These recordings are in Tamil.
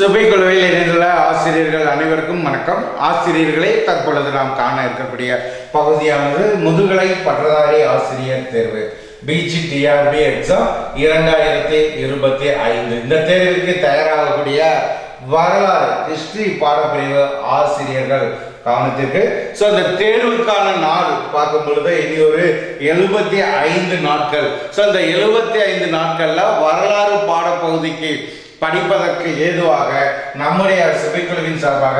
சுபைக்குழுவில் இணைந்துள்ள ஆசிரியர்கள் அனைவருக்கும் வணக்கம். ஆசிரியர்களே தற்பொழுது நாம் காண இருக்கக்கூடிய பகுதியானது முதுகலை பட்டதாரி ஆசிரியர் தேர்வு. பிஜிடிஆர்பி எக்ஸாம் இரண்டாயிரத்தி இருபத்தி ஐந்து. இந்த தேர்விற்கு தயாராகக்கூடிய வரலாறு ஹிஸ்டரி பாடப்பிரிவு ஆசிரியர்கள் கவனத்திற்கு ஸோ அந்த தேர்வுக்கான நாள் பார்க்கும் பொழுது இனி ஒரு எழுபத்தி ஐந்து நாட்கள். ஸோ அந்த எழுபத்தி ஐந்து நாட்களில் வரலாறு பாடப்பகுதிக்கு படிப்பதற்கு ஏதுவாக நம்முடைய சிபிக்குழுவின் சார்பாக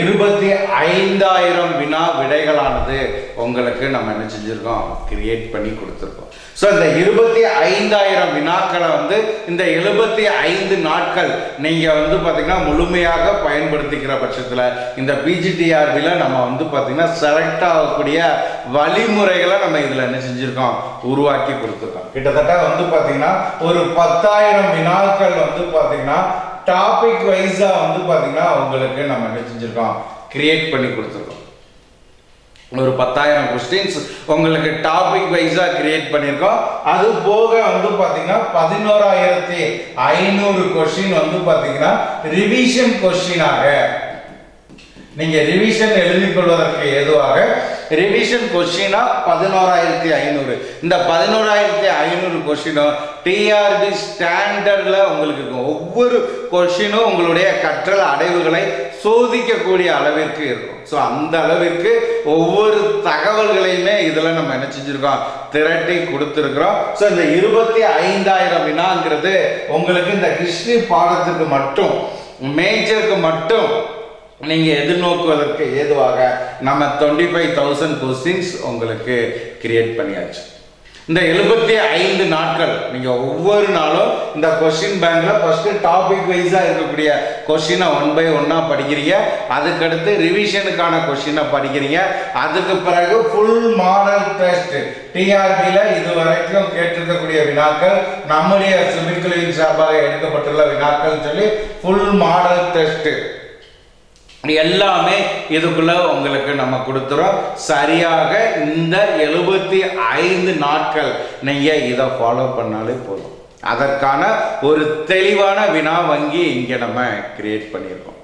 இருபத்தி ஐந்தாயிரம் வினா விடைகளானது உங்களுக்கு நம்ம என்ன செஞ்சிருக்கோம்? கிரியேட் பண்ணி கொடுத்துருக்கோம். ஸோ இந்த இருபத்தி ஐந்தாயிரம் வினாக்களை வந்து இந்த எழுபத்தி ஐந்து நாட்கள் நீங்கள் வந்து பார்த்தீங்கன்னா முழுமையாக பயன்படுத்திக்கிற பட்சத்தில் இந்த பிஜிடிஆர்பியில் நம்ம வந்து பார்த்தீங்கன்னா செலக்ட் ஆகக்கூடிய வழிமுறைகளை நம்ம இதில் என்ன செஞ்சுருக்கோம்? உருவாக்கி கொடுத்துருக்கோம். கிட்டத்தட்ட வந்து பார்த்தீங்கன்னா ஒரு பத்தாயிரம் வினாக்கள் வந்து பார்த்தீங்கன்னா டாபிக் வைஸாக வந்து பார்த்தீங்கன்னா உங்களுக்கு நம்ம என்ன செஞ்சுருக்கோம்? கிரியேட் பண்ணி கொடுத்துருக்கோம். ஒரு பத்தாயிரம் கொஸ்டின்ஸ் உங்களுக்கு டாபிக் வைஸா கிரியேட் பண்ணியிருக்கோம் அது போக வந்து பாத்தீங்கன்னா பதினோராயிரத்தி ஐநூறு கொஸ்டின் வந்து பாத்தீங்கன்னா ரிவிஷன் கொஸ்டினாக நீங்க ரிவிஷன் எழுதிக் கொள்வதற்கு ஏதுவாக ரிவிஷன் கொஸ்டினா பதினோராயிரத்தி ஐநூறு. இந்த பதினோராயிரத்தி ஐநூறு கொஸ்டினும் டிஆர்பி ஸ்டாண்டர்டில் உங்களுக்கு இருக்கும். ஒவ்வொரு கொஸ்டினும் உங்களுடைய கற்றல் அடைவுகளை சோதிக்கக்கூடிய அளவிற்கு இருக்கும். ஸோ அந்த அளவிற்கு ஒவ்வொரு தகவல்களையுமே இதில் நம்ம என்ன செஞ்சுருக்கோம்? திரட்டி கொடுத்துருக்குறோம். ஸோ இந்த இருபத்தி ஐந்தாயிரம் வினாங்கிறது உங்களுக்கு இந்த ஹிஸ்ட்ரி பாடத்துக்கு மட்டும் மேஜருக்கு மட்டும் நீங்கள் எதிர்நோக்குவதற்கு ஏதுவாக நம்ம டுவெண்ட்டி ஃபைவ் தௌசண்ட் கொஸ்டின்ஸ் உங்களுக்கு கிரியேட் பண்ணியாச்சு. இந்த எழுபத்தி ஐந்து நாட்கள் நீங்கள் ஒவ்வொரு நாளும் இந்த கொஸ்டின் பேங்கில் ஃபஸ்ட்டு டாபிக் வைஸாக இருக்கக்கூடிய கொஸ்டினை ஒன் பை ஒன்னாக படிக்கிறீங்க. அதுக்கடுத்து ரிவிஷனுக்கான கொஸ்டினை படிக்கிறீங்க. அதுக்கு பிறகு ஃபுல் மாடல் டெஸ்ட் டிஆர்பியில் இது வரைக்கும் கேட்டிருக்கக்கூடிய வினாக்கள் நம்முடைய சிமிக்குலின் சார்பாக எடுக்கப்பட்டுள்ள வினாக்கள் சொல்லி ஃபுல் மாடல் டெஸ்ட்டு எல்லாமே இதுக்குள்ள உங்களுக்கு நம்ம கொடுத்துறோம். சரியாக இந்த எழுபத்தி ஐந்து நாட்கள் நீங்கள் இதை ஃபாலோ பண்ணாலே போதும். அதற்கான ஒரு தெளிவான வினா வங்கி இங்கே நம்ம கிரியேட் பண்ணியிருக்கோம்.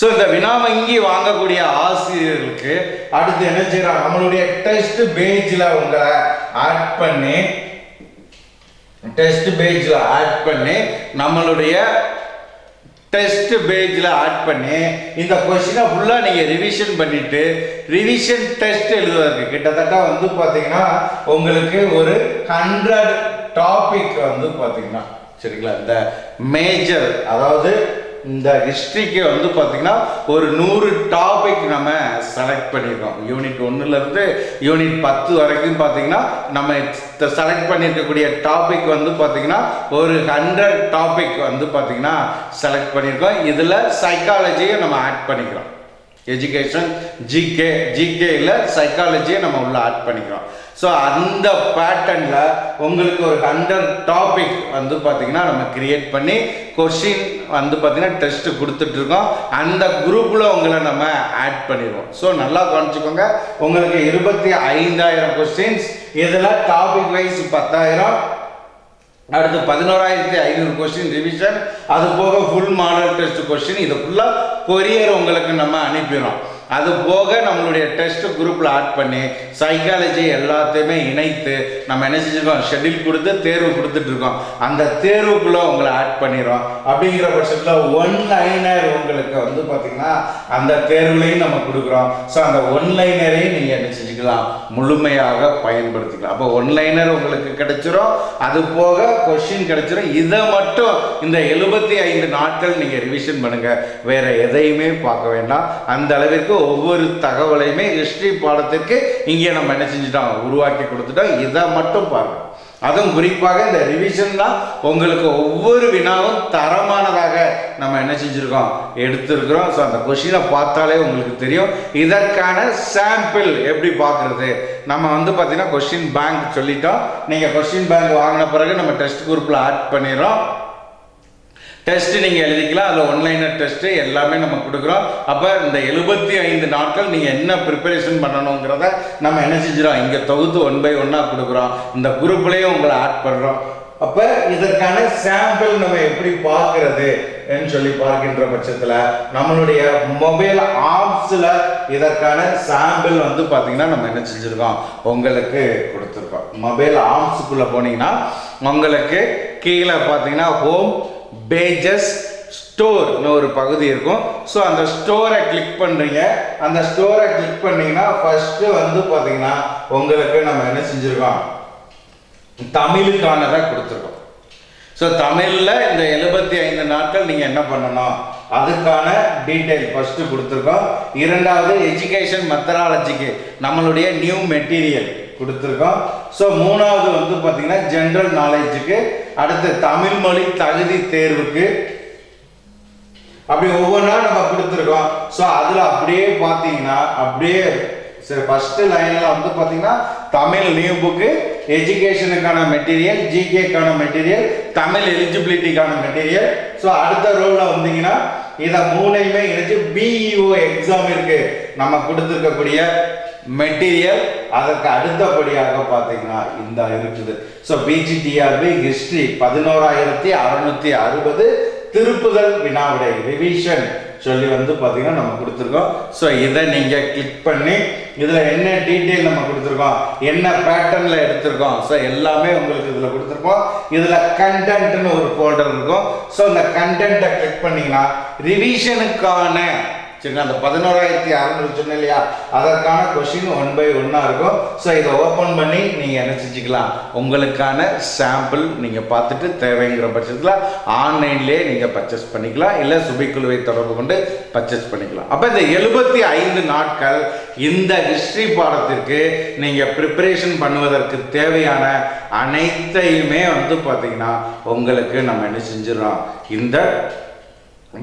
ஸோ இந்த வினா வங்கி வாங்கக்கூடிய ஆசிரியர்களுக்கு அடுத்து என்ன செய்யறோம் நம்மளுடைய டெஸ்ட் பேஜில் உங்களை ஆட் பண்ணி டெஸ்ட் பேஜில் ஆட் பண்ணி நம்மளுடைய டெஸ்ட் பேஜில் ஆட் பண்ணி இந்த கொஸ்டினை ஃபுல்லாக நீங்கள் ரிவிஷன் பண்ணிவிட்டு ரிவிஷன் டெஸ்ட் எழுதுவதற்கு கிட்டத்தட்ட வந்து பார்த்தீங்கன்னா உங்களுக்கு ஒரு ஹண்ட்ரட் டாபிக் வந்து பார்த்தீங்கன்னா சரிங்களா? இந்த மேஜர் அதாவது இந்த ஹிஸ்ட்ரிக்கு வந்து பார்த்திங்கன்னா ஒரு நூறு டாபிக் நம்ம செலக்ட் பண்ணியிருக்கோம் யூனிட் ஒன்றுலேருந்து யூனிட் பத்து வரைக்கும் பார்த்தீங்கன்னா நம்ம செலக்ட் பண்ணியிருக்கக்கூடிய டாபிக் வந்து பார்த்தீங்கன்னா ஒரு ஹண்ட்ரட் டாபிக் வந்து பார்த்திங்கன்னா செலக்ட் பண்ணியிருக்கோம் இதில் சைக்காலஜியை நம்ம ஆட் பண்ணிக்கிறோம். எஜுகேஷன் ஜிகே ஜிகேயில் சைக்காலஜியை நம்ம உள்ள ஆட் பண்ணிக்கிறோம். ஸோ அந்த பேட்டர்னில் உங்களுக்கு ஒரு ஹண்ட்ரட் டாபிக் வந்து பார்த்தீங்கன்னா நம்ம கிரியேட் பண்ணி கொஷின் வந்து பார்த்தீங்கன்னா டெஸ்ட்டு கொடுத்துட்ருக்கோம் அந்த குரூப்பில் உங்களை நம்ம ஆட் பண்ணிடுவோம். ஸோ நல்லா கவனிச்சுக்கோங்க. உங்களுக்கு இருபத்தி ஐந்தாயிரம் கொஸ்டின்ஸ் இதில் டாபிக் வைஸ் பத்தாயிரம். அடுத்து பதினோராயிரத்தி ஐநூறு கொஸ்டின் ரிவிஷன் அது போக ஃபுல் மாடல் டெஸ்ட் கொஸ்டின் இது ஃபுல்லாக கொரியர் உங்களுக்கு நம்ம அனுப்பிடுறோம். அது போக நம்மளுடைய டெஸ்ட் குரூப்பில் ஆட் பண்ணி சைக்காலஜி எல்லாத்தையுமே இணைத்து நம்ம என்ன செஞ்சுருக்கோம்? ஷெட்யூல் கொடுத்து தேர்வு கொடுத்துட்டு இருக்கோம். அந்த தேர்வுக்குள்ளே உங்களை ஆட் பண்ணிடுறோம். அப்படிங்கிற பட்சத்தில் ஒன் லைனர் உங்களுக்கு வந்து பார்த்திங்கன்னா அந்த தேர்வுலையும் நம்ம கொடுக்குறோம். ஸோ அந்த ஒன் லைனரையும் நீங்கள் என்ன செஞ்சுக்கலாம்? முழுமையாக பயன்படுத்திக்கலாம். அப்போ ஒன் லைனர் உங்களுக்கு கிடைச்சிரும். அது போக கொஷின் கிடைச்சிரும். இதை மட்டும் இந்த எழுபத்தி ஐந்து நாட்கள் நீங்கள் ரிவிஷன் பண்ணுங்கள் வேறு எதையுமே பார்க்க வேண்டாம். அந்த அளவிற்கு ஒவ்வொரு தகவலையுமே ஹிஸ்ட்ரி பாடத்திற்கு இங்கே நம்ம என்ன செஞ்சுட்டோம்? உருவாக்கி கொடுத்துட்டோம். இதை மட்டும் பாருங்கள் அதுவும் குறிப்பாக இந்த ரிவிஷன் தான் உங்களுக்கு ஒவ்வொரு வினாவும் தரமானதாக நம்ம என்ன செஞ்சுருக்கோம்? எடுத்திருக்கிறோம். ஸோ அந்த கொஷினை பார்த்தாலே உங்களுக்கு தெரியும். இதற்கான சாம்பிள் எப்படி பார்க்குறது? நம்ம வந்து பார்த்திங்கன்னா கொஷின் பேங்க் சொல்லிட்டோம். நீங்கள் கொஷின் பேங்க் வாங்கின பிறகு நம்ம டெஸ்ட் குரூப்பில் ஆட் பண்ணிடுறோம். டெஸ்ட் நீங்கள் எழுதிக்கலாம். அதில் ஒன்லைனர் டெஸ்ட்டு எல்லாமே நம்ம கொடுக்குறோம். அப்போ இந்த எழுபத்தி ஐந்து நாட்கள் நீங்கள் என்ன ப்ரிப்பரேஷன் பண்ணணுங்கிறத நம்ம என்ன செஞ்சிடும் இங்கே தொகுத்து ஒன் பை ஒன்னாக கொடுக்குறோம். இந்த குரூப்லேயும் உங்களை ஆட் பண்ணுறோம் அப்போ இதற்கான சாம்பிள் நம்ம எப்படி பார்க்கறது சொல்லி பார்க்கின்ற பட்சத்தில் நம்மளுடைய மொபைல் ஆப்ஸில் இதற்கான சாம்பிள் வந்து பார்த்தீங்கன்னா நம்ம என்ன செஞ்சுருக்கோம்? உங்களுக்கு கொடுத்துருக்கோம். மொபைல் ஆப்ஸுக்குள்ளே போனீங்கன்னா உங்களுக்கு கீழே பார்த்தீங்கன்னா ஹோம் பேஜஸ் ஸ்டோர்னு ஒரு பகுதி இருக்கும். ஸோ அந்த ஸ்டோரை கிளிக் பண்ணுறீங்க அந்த ஸ்டோரை கிளிக் பண்ணீங்கன்னா ஃபஸ்ட்டு வந்து பார்த்தீங்கன்னா உங்களுக்கு நம்ம என்ன செஞ்சுருக்கோம்? தமிழுக்கானதை கொடுத்துருக்கோம். ஸோ தமிழில் இந்த எழுபத்தி ஐந்து நாட்கள் நீங்கள் என்ன பண்ணணும்? அதுக்கான டீட்டெயில் ஃபஸ்ட்டு கொடுத்துருக்கோம். இரண்டாவது எஜுகேஷன் மெத்தடாலஜிக்கு நம்மளுடைய நியூ மெட்டீரியல் கொடுத்துருக்கோம். ஸோ மூணாவது வந்து பார்த்தீங்கன்னா ஜென்ரல் நாலேஜுக்கு அடுத்து தமிழ் மொழி தகுதி தேர்வுக்கு அப்படி ஒவ்வொன்றா நம்ம கொடுத்துருக்கோம். ஸோ அதில் அப்படியே பார்த்தீங்கன்னா அப்படியே சரி ஃபஸ்ட்டு லைனில் வந்து பார்த்தீங்கன்னா தமிழ் நியூ புக்கு எஜுகேஷனுக்கான மெட்டீரியல் ஜிகேக்கான மெட்டீரியல் தமிழ் எலிஜிபிலிட்டிக்கான மெட்டீரியல் ஸோ அடுத்த ரோலில் வந்தீங்கன்னா இதை மூணையுமே இணைச்சு பிஇஓ எக்ஸாம் இருக்கு. நம்ம கொடுத்துருக்கக்கூடிய மெட்டீரியல் அதற்கு அடுத்தபடியாக பார்த்தீங்கன்னா இந்த இருக்குது. ஸோ பிஜிடிஆர்பி ஹிஸ்ட்ரி பதினோராயிரத்தி அறுநூத்தி அறுபது திருப்புதல் வினாவிடை ரிவிஷன் சொல்லி வந்து பார்த்தீங்கன்னா நம்ம கொடுத்துருக்கோம். ஸோ இதை நீங்கள் கிளிக் பண்ணி இதில் என்ன டீட்டெயில் நம்ம கொடுத்துருக்கோம் என்ன பேட்டர்னில் எடுத்திருக்கோம் ஸோ எல்லாமே உங்களுக்கு இதில் கொடுத்துருக்கோம் இதில் கண்டென்ட்னு ஒரு ஃபோல்டர் இருக்கும். ஸோ இந்த கண்டென்ட்டை கிளிக் பண்ணிங்கன்னா ரிவிஷனுக்கான சரிங்களா அந்த பதினோராயிரத்தி அறநூறு சொன்னேன் இல்லையா? அதற்கான கொஷின் ஒன் பை ஒன்னாக இருக்கும். ஸோ இதை ஓப்பன் பண்ணி நீங்கள் என்ன செஞ்சுக்கலாம்? உங்களுக்கான சாம்பிள் நீங்கள் பார்த்துட்டு தேவைங்கிற பட்சத்தில் ஆன்லைன்லேயே நீங்கள் பர்ச்சேஸ் பண்ணிக்கலாம். இல்லை சுபிக்குழுவை தொடர்பு கொண்டு பர்ச்சேஸ் பண்ணிக்கலாம். அப்போ இந்த எழுபத்தி ஐந்து நாட்கள் இந்த ஹிஸ்ட்ரி பாடத்திற்கு நீங்கள் ப்ரிப்பரேஷன் பண்ணுவதற்கு தேவையான அனைத்தையுமே வந்து பார்த்தீங்கன்னா உங்களுக்கு நம்ம என்ன செஞ்சிடறோம்? இந்த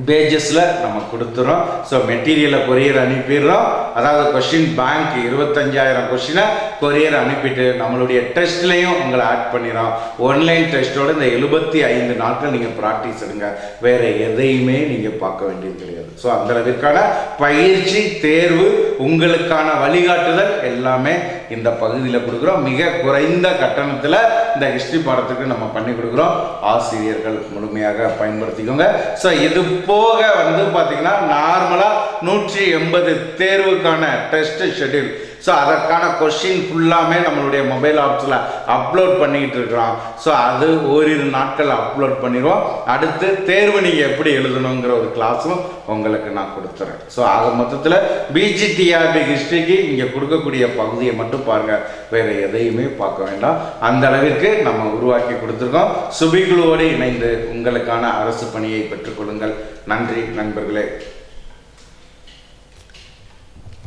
பேஜஸில் நம்ம கொடுத்துறோம். ஸோ மெட்டீரியலை கொரியர் அனுப்பிடுறோம். அதாவது கொஷின் பேங்க் இருபத்தஞ்சாயிரம் கொஷினை கொரியர் அனுப்பிட்டு நம்மளுடைய டெஸ்ட்லேயும் உங்களை ஆட் பண்ணிடுறோம். ஆன்லைன் டெஸ்ட்டோட இந்த எழுபத்தி ஐந்து நாட்கள் நீங்கள் ப்ராக்டிஸ் எடுங்க. வேறு எதையுமே நீங்கள் பார்க்க வேண்டியது கிடையாது. ஸோ அந்த அளவிற்கான பயிற்சி தேர்வு உங்களுக்கான வழிகாட்டுதல் எல்லாமே இந்த பகுதியில் கொடுக்குறோம். மிக குறைந்த கட்டணத்தில் இந்த ஹிஸ்ட்ரி பாடத்துக்கு நம்ம பண்ணி கொடுக்குறோம். ஆசிரியர்கள் முழுமையாக பயன்படுத்திக்கோங்க. ஸோ இது போக வந்து பார்த்தீங்கன்னா நார்மலாக நூற்றி எண்பது தேர்வுக்கான டெஸ்ட் ஷெட்யூல் ஸோ அதற்கான கொஷின் ஃபுல்லாமே நம்மளுடைய மொபைல் ஆப்ஸில் அப்லோட் பண்ணிக்கிட்டு இருக்கிறோம். ஸோ அது ஓரிரு நாட்கள் அப்லோட் பண்ணிடுவோம். அடுத்து தேர்வு நீங்கள் எப்படி எழுதணுங்கிற ஒரு கிளாஸும் உங்களுக்கு நான் கொடுத்துறேன். ஸோ ஆக மொத்தத்தில் பிஜிடிஆர்பி ஹிஸ்ட்ரிக்கு இங்கே கொடுக்கக்கூடிய பகுதியை மட்டும் மட்டும் பாருங்கள் வேறு எதையுமே பார்க்க வேண்டாம். அந்த அளவிற்கு நம்ம உருவாக்கி கொடுத்துருக்கோம். சுபிகுழுவோடு இணைந்து உங்களுக்கான அரசு பணியை பெற்றுக்கொள்ளுங்கள் நன்றி நண்பர்களே.